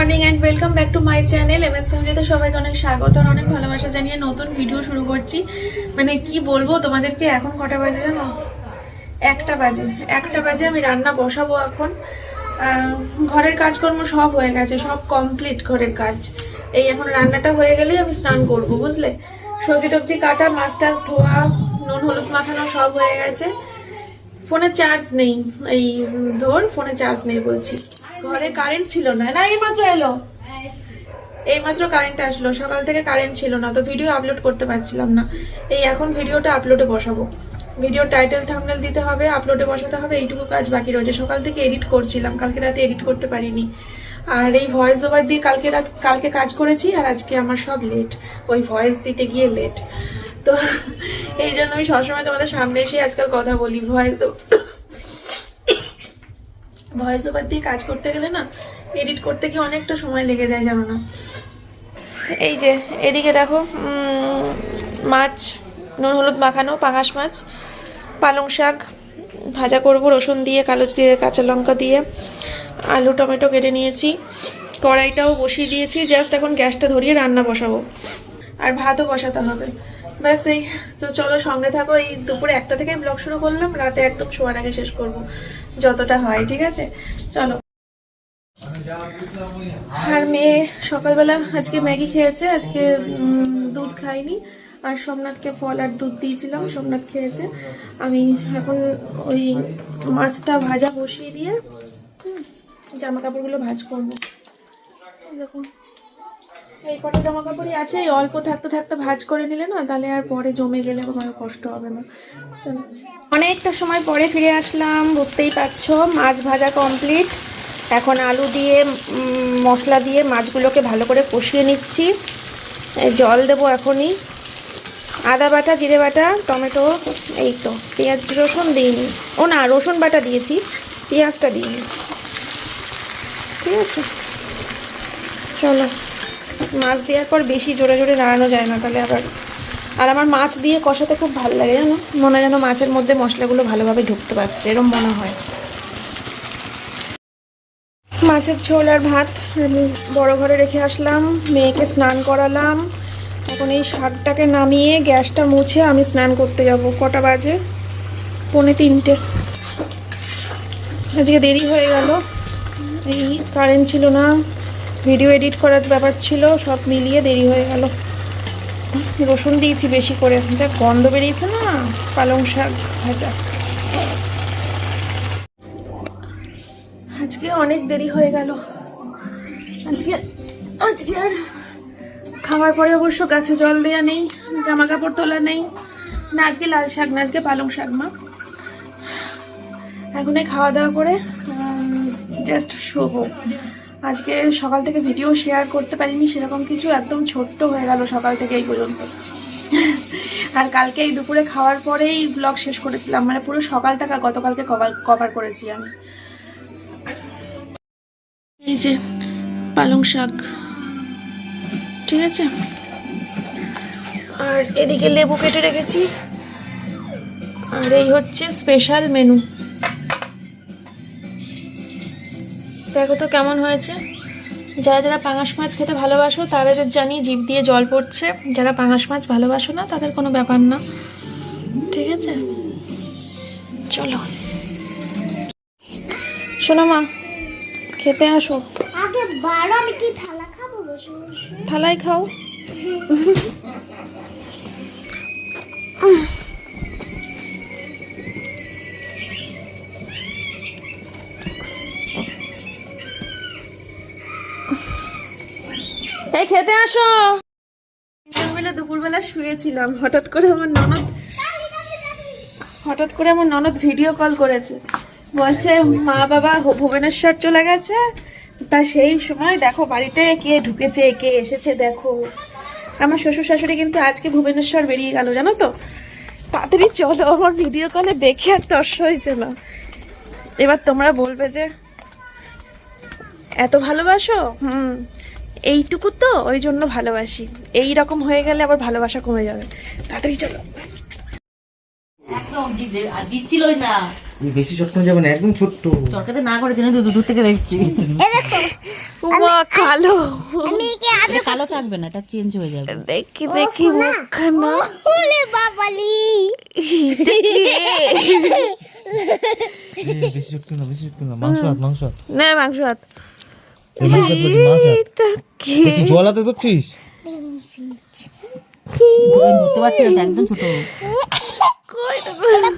Morning and welcome back to my channel M S ফ্যামিলিতে সবাইকে অনেক স্বাগত আর অনেক ভালোবাসা জানিয়ে নতুন ভিডিও শুরু করছি। মানে কি বলব, তোমাদেরকে এখন কটা বাজে জানো? একটা বাজে একটা বাজে আমি রান্না বসাবো এখন। ঘরের কাজকর্ম সব হয়ে গেছে, সব কমপ্লিট ঘরের কাজ। এই এখন রান্নাটা হয়ে গেলেই আমি স্নান করব, বুঝলে? সবজি টবজি কাটা, মাছ টাছ ধোয়া, নুন, হলুদ মাখানো সব হয়ে গেছে। ফোনে চার্জ নেই, এই ধর, ফোনে চার্জ নেই বলছি। ঘরে কারেন্ট ছিল না না, এইমাত্র এলো? এইমাত্র কারেন্ট আসলো, সকাল থেকে কারেন্ট ছিল না, তো ভিডিও আপলোড করতে পারছিলাম না। এই এখন ভিডিওটা আপলোডে বসাবো। ভিডিও টাইটেল থাম্বনেল দিতে হবে আপলোডে বসাতে হবে, এইটুকু কাজ বাকি রয়েছে। সকাল থেকে এডিট করছিলাম, কালকে রাতে এডিট করতে পারিনি। আর এই ভয়েস ওভার দিয়ে কালকে রাত, কালকে কাজ করেছি, আর আজকে আমার সব লেট ওই ভয়েস দিতে গিয়ে লেট তো এই জন্য আমি সবসময় তোমাদের সামনে এসে আজকাল কথা বলি ভয়েস ভয়েস ওভার দিয়ে কাজ করতে গেলে না এডিট করতে গিয়ে অনেকটা সময় লেগে যায় জানো না? এই যে এদিকে দেখো মাছ নুন হলুদ মাখানো পাঙাশ মাছ পালং শাক ভাজা করব রসুন দিয়ে কালো জিরে কাঁচা লঙ্কা দিয়ে আলু টমেটো কেটে নিয়েছি কড়াইটাও বসিয়ে দিয়েছি জাস্ট এখন গ্যাসটা ধরিয়ে রান্না বসাবো। আর ভাতও বসাতে হবে। ব্যাস এই তো চলো সঙ্গে থাকো এই দুপুরে একটা থেকে ব্লগ শুরু করলাম রাতে একদম শোয়ার আগে শেষ করব। যতটা হয়, ঠিক আছে? চলো। আর মেয়ে সকালবেলা আজকে ম্যাগি খেয়েছে, আজকে দুধ খাইনি। আর সোমনাথকে ফল আর দুধ দিয়েছিলাম, সোমনাথ খেয়েছে। আমি এখন ওই মাছটা ভাজা বসিয়ে দিয়ে জামা কাপড়গুলো ভাজ করব। দেখুন। এই কটা জামা কাপড়ই আছে, এই অল্প থাকতে থাকতে ভাজ করে নিলে না, তাহলে আর পরে জমে গেলে আমার কষ্ট হবে না। অনেকটা সময় পরে ফিরে আসলাম, বুঝতেই পারছ, মাছ ভাজা কমপ্লিট এখন আলু দিয়ে মশলা দিয়ে মাছগুলোকে ভালো করে কষিয়ে নিচ্ছি। জল দেবো এখনই। আদা বাটা, জিরে বাটা, টমেটো, এই তো, পেঁয়াজ, রসুন দিইনি। ও না, রসুন বাটা দিয়েছি, পেঁয়াজটা দিইনি। ঠিক আছে। চলো। মাছ দেওয়ার পর বেশি জোরে জোরে নাড়ানো যায় না তাহলে আবার। আর আমার মাছ দিয়ে কষাতে খুব ভালো লাগে জানো? মনে যেন মাছের মধ্যে মশলাগুলো ভালোভাবে ঢুকতে পারছে, এরম মনে হয়। মাছের ঝোল আর ভাত আমি বড় ঘরে রেখে আসলাম, মেয়েকে স্নান করালাম। এখন এই শাকটাকে নামিয়ে গ্যাসটা মুছে আমি স্নান করতে যাব, কটা বাজে? পৌনে তিনটে। আজকে দেরি হয়ে গেল, এই কারেন্ট ছিল না। ভিডিও এডিট করার ব্যাপার ছিল, সব মিলিয়ে দেরি হয়ে গেল। রসুন দিয়েছি বেশি করে। যা গন্ধ বেরিয়েছে না? পালং শাক ভাজা। আজকে অনেক দেরি হয়ে গেল। আজকে আজকে আর খাওয়ার পরে অবশ্য গাছে জল দেওয়া নেই জামা কাপড় তোলা নেই। না, আজকে লাল শাক না, আজকে পালং শাক, মা। এখন খাওয়া দাওয়া করে জাস্ট শোবো। আজকে সকাল থেকে ভিডিও শেয়ার করতে পারিনি, সেরকম কিছু একদম ছোট্ট হয়ে গেল সকাল থেকে এই পর্যন্ত। আর কালকে এই দুপুরে খাওয়ার পরেই ব্লগ শেষ করেছিলাম মানে পুরো সকালটা গতকালকে কভার কভার করেছি আমি। এই যে পালং শাক, ঠিক আছে? আর এদিকে লেবু কেটে রেখেছি। আর এই হচ্ছে স্পেশাল মেনু দেখো তো কেমন হয়েছে। যারা যারা পাঙাশ মাছ খেতে ভালোবাসো তাদের জানি জিভ দিয়ে জল পড়ছে। যারা পাঙাশ মাছ ভালোবাসো না তাদের কোনো ব্যাপার না। ঠিক আছে? চলো। শোনো মা খেতে আসো। আগে আমি কি থালা খাব থালায় খাও। এই খেতে আসো। বিকেলবেলা দুপুরবেলা শুয়েছিলাম, হঠাৎ করে আমার ননদ হঠাৎ করে আমার ননদ ভিডিও কল করেছে। বলছে, মা বাবা ভুবনেশ্বর চলে গেছে। তা সেই সময় দেখো বাড়িতে কে ঢুকেছে, কে এসেছে, দেখো। আমার শ্বশুর শাশুড়ি কিন্তু আজকে ভুবনেশ্বর বেরিয়ে গেল, জানো তো? তাড়াতাড়ি চলো, আমার ভিডিও কলে দেখে আর তর্স হয়েছে না। এবার তোমরা বলবে যে, এত ভালোবাসো? হুম। এইটুকু তো ওই জন্য ভালোবাসি। এই রকম হয়ে গেলে আবার ভালোবাসা কমে যাবে। তাড়াতাড়ি চলো। না। বেশি ছোট্ট যাবে না একদম ছোট্ট। চরকাতে না করে দিনে দূর দূর থেকে দেখছি। উমা কালো। আমি একে আজ এটা কালো থাকবে না এটা চেঞ্জ হয়ে যাবে। দেখি দেখি মুখখানা। ওলে বাবালি। বেশি চটকে বেশি চটকে মাংস হাত মাংস হাত। না মাংস হাত। এই মাংস হাত বলছি, মাছ হাত এটা কি? এ কি জল হাতে ধরছিস? ধরতে পারছি না একদম ছোট।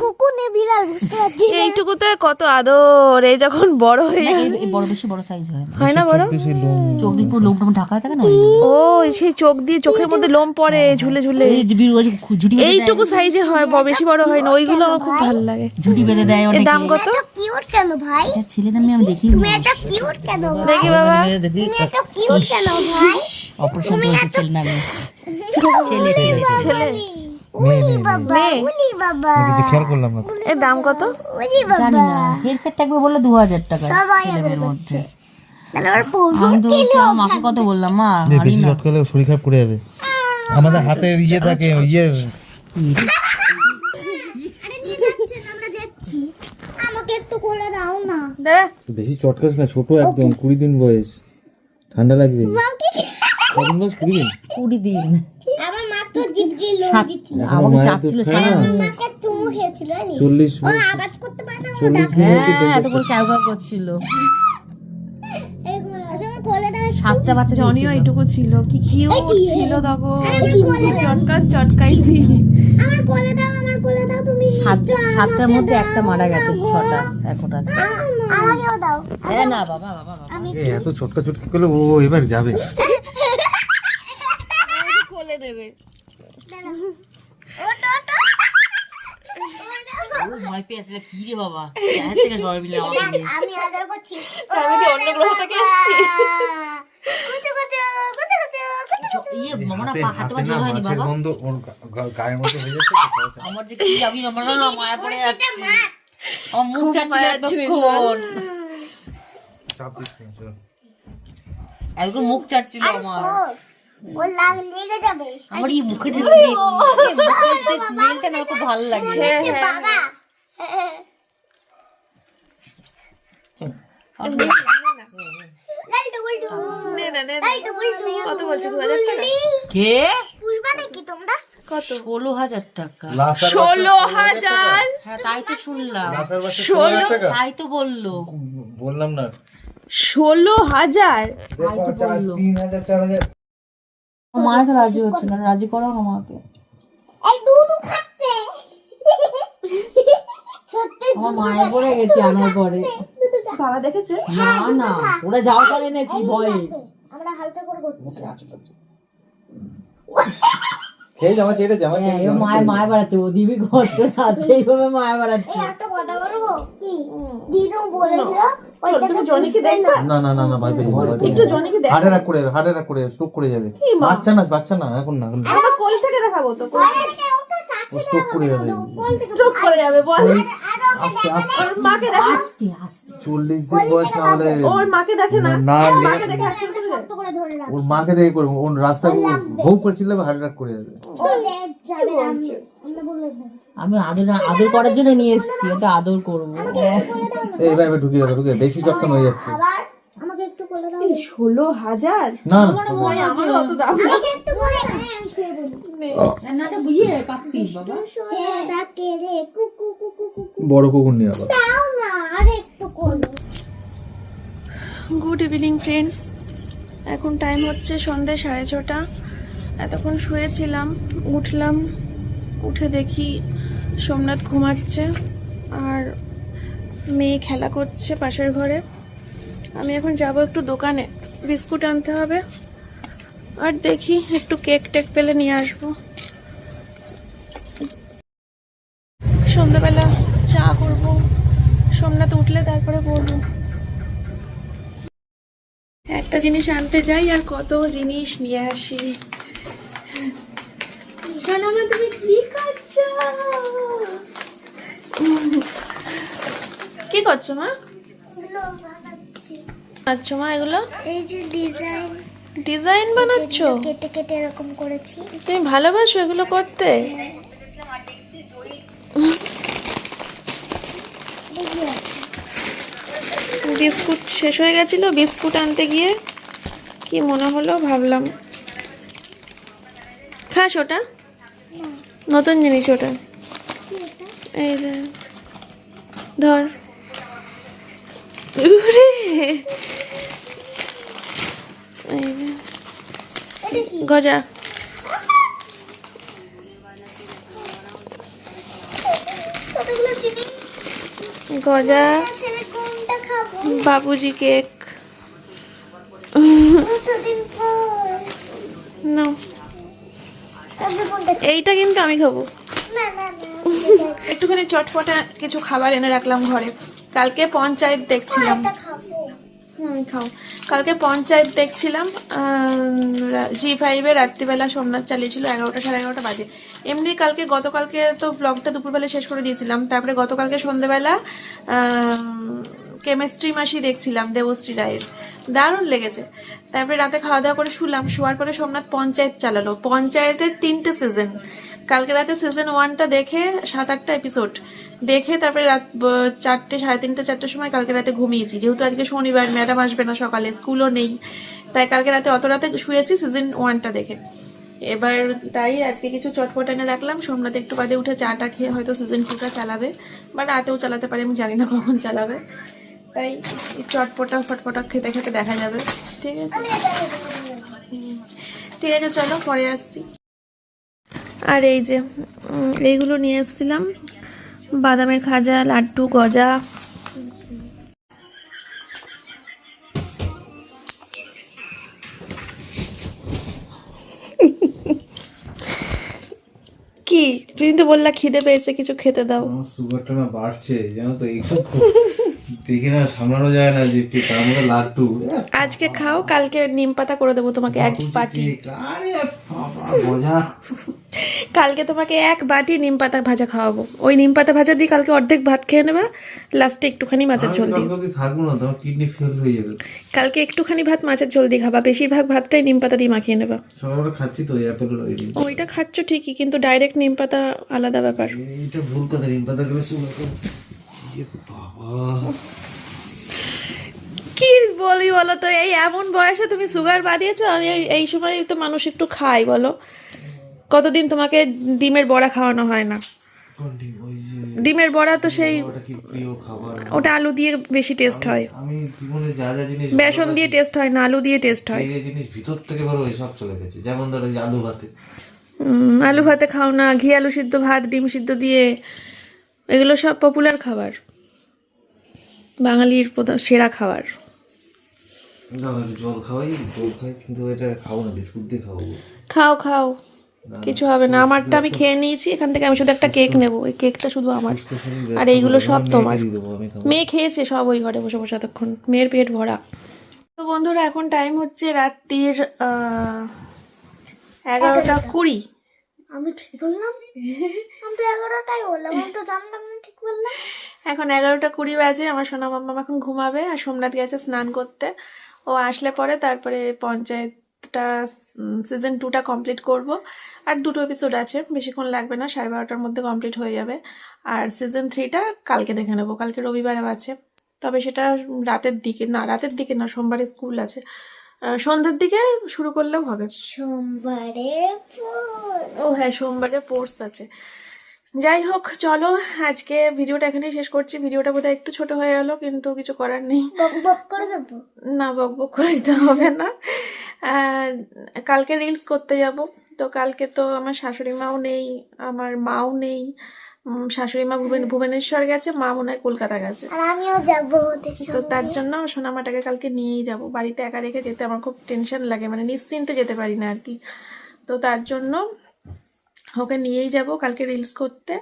কুকুর বিড়াল বুঝতে পারছি এইটুকুতে কত আদর? এই যখন বড় হয়ে বড় বেশি বড় সাইজ হয় না। হয় না বড়? চোখ দিয়ে পুরো লোম ঢাকা থাকে না? ও সেই চোখ দিয়ে চোখের মধ্যে লোম পড়ে ঝুলে ঝুলে। এই যে ঝুটি এইটুকু সাইজে হয় ব- বেশি বড় হয় না। ওইগুলো আমার খুব ভালো লাগে। ঝুটি বেঁধে দেয় এর দাম কত? কিউট কেন ভাই? এটা ছেলে না আমি দেখি তুমি এটা কিউট কেন দেখি বাবা। তুমি এটা কিউট কেন ভাই? অপারেশন করেছে ছেলে না ছেলে ছেলে ছেলে উলি বাবা উলি বাবা। আমি কিছু খেয়াল করলাম না। এর দাম কত? জানি না। হেরফের থাকবে বলল দু হাজার টাকা ছেলেমেয়ের মধ্যে। তাহলে ওর পৌঁছ আমি তো বলছিলাম, মাকে কত বললাম মা বেশি চটকালে শরীর খারাপ করে যাবে। আমাদের হাতে ইয়ে থাকে ইয়ে। আরে নিয়ে যাচ্ছেন আমরা দেখছি। আমাকে একটু করে দাও না। দাদা বেশি চটকাস না ছোট একদম কুড়ি দিন বয়স। ঠান্ডা লাগবে। কদিন বয়স? কুড়ি দিন? কুড়ি দিন। আমাকে চাচ্ছিল? চল্লিশ আওয়াজ করতে পারে না হ্যাঁ এত করে ক্যাউ করছিল। একটু। সাতটা বাচ্চা জনিও এইটুকু ছিল। কি কিউট ছিল তখন চটকা চটকাইছি। আমার কোলে দাও আমার কোলে দাও তুমি সাতটার মধ্যে একটা মারা গেছে ছটা এখন আছে। আমাকেও দাও। হ্যাঁ না বাবা বাবা বাবা। আমি এ, এত চটকা চটকি করলে ও এবার যাবে। কোলে দেবে। ভয় পেয়েছিল কি রে বাবা? সবাই মিলে আমি আদর করছি। আমি কি অন্য গ্রহ থেকে এসেছি। আমার যে কি আমি আমার না মায়া পড়ে যাচ্ছে। আমার মুখ এতক্ষণ। একদম মুখ চাচ্ছিল আমার। ও লাগ লেগে যাবে। আমার এই মুখের স্মেল মুখের স্মেলটা না খুব ভালো লাগে। বাবা। কত বলছো দু হাজার টাকা? কে? পুষবা নাকি তোমরা? কত? ষোলো হাজার টাকা। ষোলো হাজার হ্যাঁ তাই তো শুনলাম। ষোলো তাই তো বলল। বললাম না। ষোলো হাজার? চার, তিন হাজার চার হাজার। আমার মা তো রাজি হচ্ছে না রাজি করো আমাকে এই দুধু খাচ্ছে। সত্যি আমার মায়ের পড়ে গেছে আনার পরে। বাবা দেখেছে? না না ওরা যাওয়ার পরে নাকি ভয়ে। আমরা হালকা করে করছি খেয়ে জামা চেটে জামা হ্যাঁ মায়ের মায়ের বাড়াচ্ছে ও দিবি কত রাত এইভাবে মায়ের বাড়াচ্ছে। একটা কথা না। না। না না ভাই একটু জনিকে দেখ। হার্ট অ্যাটাক করে যাবে হার্ট অ্যাটাক করে যাবে। স্ট্রোক করে যাবে বাচ্চা না বাচ্চা না এখন না এখন কোল থেকে দেখাবো তো স্ট্রোক করে যাবে। স্ট্রোক করে যাবে বল। আস্তে আস্তে ওর মাকে দেখে। আস্তে আস্তে। চল্লিশ দিন বয়স না হলে ওর মাকে দেখে না। না মাকে দেখে করে দেয়। করে ধরে রাখ। ওর মাকে দেখে করব। ওর রাস্তায় ভৌ করে চিল্লাবে হার্ট অ্যাটাক করে যাবে। ও দেখ যাবে না আমি আদর আদর করার জন্য নিয়ে এসেছি ওটা আদর করব। এই ভাই ঢুকিয়ে যাবে ঢুকিয়ে বেশি চটকান হয়ে যাচ্ছে। ষোলো হাজার? বড় কুকুর নিয়ে গুড ইভিনিং ফ্রেন্ডস এখন টাইম হচ্ছে সন্ধ্যে সাড়ে ছটা। এতক্ষণ শুয়েছিলাম উঠলাম উঠে দেখি সোমনাথ ঘুমাচ্ছে আর মেয়ে খেলা করছে পাশের ঘরে। আমি এখন যাব একটু দোকানে। বিস্কুট আনতে হবে। আর দেখি একটু কেক টেক পেলে নিয়ে আসব। সন্ধ্যাবেলা চা করব। সোমনাথ উঠলে তারপরে বলব। একটা জিনিস আনতে যাই আর কত জিনিস নিয়ে আসি। সোনামা তুমি কি করছ কি করছ মা? আচ্ছা মা এগুলো? এই যে ডিজাইন ডিজাইন বানাচ্ছো? কেটে কেটে এরকম করেছি। তুমি ভালোবাসো এগুলো করতে? বিস্কুট শেষ হয়ে গেছিল বিস্কুট আনতে গিয়ে কি মনে হলো ভাবলাম। খাস ওটা? নতুন জিনিস ওটা। এই ধর। গজা। গজা। বাবুজি কেক। না এইটা কিন্তু আমি খাব। একটুখানি চটপটা কিছু খাবার এনে রাখলাম ঘরে। কালকে পঞ্চায়েত দেখছিলাম। হুম খাও। কালকে পঞ্চায়েত দেখছিলাম জি ফাইভে রাত্রিবেলা সোমনাথ চালিয়েছিল এগারোটা সাড়ে এগারোটা বাজে। এমনি কালকে গতকালকে তো ব্লগটা দুপুরবেলা শেষ করে দিয়েছিলাম। তারপরে গতকালকে সন্ধ্যেবেলা কেমিস্ট্রি মাসি দেখছিলাম দেবশ্রী রায়ের। দারুণ লেগেছে। তারপরে রাতে খাওয়া দাওয়া করে শুলাম শোয়ার পরে সোমনাথ পঞ্চায়েত চালালো। পঞ্চায়েতের তিনটে সিজন কালকে রাতে সিজন ওয়ানটা দেখে সাত আটটা এপিসোড দেখে তারপরে রাত চারটে, সাড়ে তিনটে, চারটের সময় কালকে রাতে ঘুমিয়েছি। যেহেতু আজকে শনিবার, ম্যাডাম আসবে না সকালে, স্কুলও নেই। তাই কালকে রাতে অত রাতে শুয়েছি সিজন ওয়ানটা দেখে। এবার তাই আজকে কিছু চটপট এনে রাখলাম। সোমনাথ একটু বাদে উঠে চাটা খেয়ে হয়তো সিজন টুটা চালাবে, বা রাতেও চালাতে পারে, আমি জানি না কখন চালাবে। তাই চটপটা, ফটপটা খেতে খেতে দেখা যাবে। ঠিক আছে? ঠিক আছে, চলো, পরে আসছি। আর এই যে এইগুলো নিয়ে এসেছিলাম। বাদামের খাজা লাড্ডু গজা। কি? তুমি তো বললা খিদে পেয়েছে কিছু খেতে দাও। আমার সুগারটা না বাড়ছে জানো তো এইসব দেখে না সামলানো যায় না যে পেট, তার মধ্যে লাড্ডু। আজকে খাও কালকে নিম পাতা করে দেবো তোমাকে এক বাটি। আরে কালকে তোমাকে এক বাটি নিম পাতা ভাজা খাওয়াবো। ওই নিম পাতা ভাজা দিয়ে কালকে অর্ধেক ভাত খেয়ে নেবা লাস্টে একটুখানি মাছের ঝোল দিয়ে। কালকে থাকব না তোমার কিডনি ফেল হয়ে যাবে। কালকে একটুখানি ভাত মাছের ঝোল দিয়ে খাবা। বেশিরভাগ ভাতটাই নিম পাতা দিয়ে মাখিয়ে নেবা। সকালবেলা খাচ্ছি তো অ্যাপেল ওইটা খাচ্ছ ঠিকই কিন্তু ডাইরেক্ট নিম পাতা আলাদা ব্যাপার। এইটা ভুল কথা নিম পাতা গেলে বাবা। কি বলি বলো তো? এই এমন বয়সে তুমি সুগার বাদিয়েছো আমি এই- এই সময় তো মানুষ একটু খায় বলো। কতদিন তোমাকে ডিমের বড়া খাওয়ানো হয় না? ডিমের বড়া তো সেই ওটা আলু দিয়ে বেশি টেস্ট হয়। আমি জীবনে যা যা জিনিস বেসন দিয়ে টেস্ট হয় না আলু দিয়ে টেস্ট হয়। যে জিনিস ভিতর থেকে ভালো সব চলে গেছে। যেমন ধরো আলু ভাতে। আলু ভাতে খাও না ঘি আলু সিদ্ধ ভাত ডিম সিদ্ধ দিয়ে এগুলো সব পপুলার খাবার। বাঙালির প্রধান সেরা খাবার। দাও একটু জল খাওয়াই জল খাই কিন্তু এটা খাব না বিস্কুট দিয়ে খাব। খাও খাও। কিছু হবে না। আমারটা আমি খেয়ে নিয়েছি এখান থেকে আমি শুধু একটা কেক নেব। ওই কেকটা শুধু আমার। আর এইগুলো সব তোমার। দিয়ে দেবো আমি খাব। মেয়ে খেয়েছে সব ওই ঘরে বসে বসে এতক্ষণ। মেয়ের পেট ভরা। তো বন্ধুরা এখন টাইম হচ্ছে রাত্রির এগারোটা কুড়ি। আমি ঠিক বললাম? আমি তো এগারোটাই বললাম। আমি তো জানলাম না ঠিক বললাম। এখন এগারোটা কুড়ি বাজে আমার সোনা মাম্মা এখন ঘুমাবে আর সোমনাথ গেছে স্নান করতে। ও আসলে পরে তারপরে পঞ্চায়েতটা সিজন টুটা কমপ্লিট করব। আর দুটো এপিসোড আছে বেশিক্ষণ লাগবে না সাড়ে বারোটার মধ্যে কমপ্লিট হয়ে যাবে। আর সিজন থ্রিটা কালকে দেখে নেব কালকে রবিবারে আছে। তবে সেটা রাতের দিকে না রাতের দিকে না সোমবারে স্কুল আছে। সন্ধ্যের দিকে শুরু করলেও হবে। সোমবারে ও হ্যাঁ সোমবারে পোর্স আছে। যাই হোক চলো আজকে ভিডিওটা এখানেই শেষ করছি। ভিডিওটা বোধহয় একটু ছোট হয়ে গেল কিন্তু কিছু করার নেই। না বক বক করে দিতে হবে না। কালকে রিলস করতে যাব। তো কালকে তো আমার শাশুড়ি মাও নেই আমার মাও নেই। শাশুড়ি মা ভুবন ভুবনেশ্বর গেছে মা মনে হয় কলকাতা গেছে। আর আমিও যাব তো তার জন্য সোনামাটাকে কালকে নিয়েই যাব। বাড়িতে একা রেখে যেতে আমার খুব টেনশন লাগে মানে নিশ্চিন্তে যেতে পারি না আর কি। তো তার জন্য ওকে নিয়েই যাব কালকে রিলস করতে।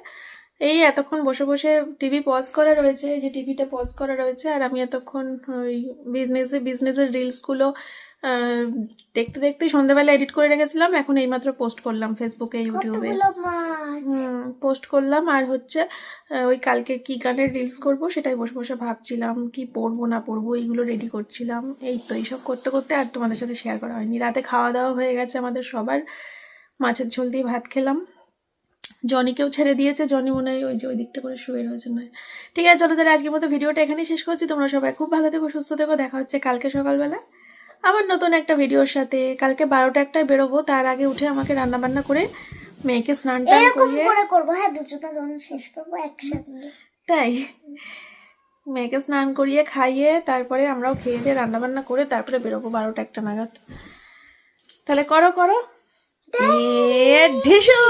এই এতক্ষণ বসে বসে টিভি পজ করা রয়েছে যে টিভিটা পজ করা রয়েছে আর আমি এতক্ষণ ওই বিজনেসে বিজনেসের রিলসগুলো দেখতে দেখতে সন্ধ্যাবেলা এডিট করে রেখেছিলাম এখন এইমাত্র পোস্ট করলাম ফেসবুকে ইউটিউবে পোস্ট করলাম আর হচ্ছে ওই কালকে কি গানের রিলস করব সেটাই বসে বসে ভাবছিলাম কি পরবো না পরবো এইগুলো রেডি করছিলাম। এই তো এইসব করতে করতে আর তোমাদের সাথে শেয়ার করা হয়নি। রাতে খাওয়া দাওয়া হয়ে গেছে আমাদের সবার। মাছের ঝোল দিয়ে ভাত খেলাম। জনিকেও ছেড়ে দিয়েছে। জনি মনে হয় ওই যে ওই দিকটা করে শুয়ে রয়েছে নয় ঠিক আছে চলো তাহলে আজকের মতো ভিডিওটা এখানেই শেষ করছি। তোমরা সবাই খুব ভালো থেকো সুস্থ থেকো। দেখা হচ্ছে কালকে সকালবেলা। আবার নতুন একটা ভিডিওর সাথে। কালকে বারোটা একটায় বেরোবো। তার আগে উঠে আমাকে রান্না বান্না করে মেয়েকে স্নান টান করিয়ে করে করব। হ্যাঁ দুজোটা যখন শেষ করব একসাথে। তাই। মেয়েকে স্নান করিয়ে খাইয়ে তারপরে আমরাও খেয়ে দিয়ে রান্না বান্না করে তারপরে বেরোবো বারোটা একটা নাগাদ। তাহলে করো করো। ঢিসু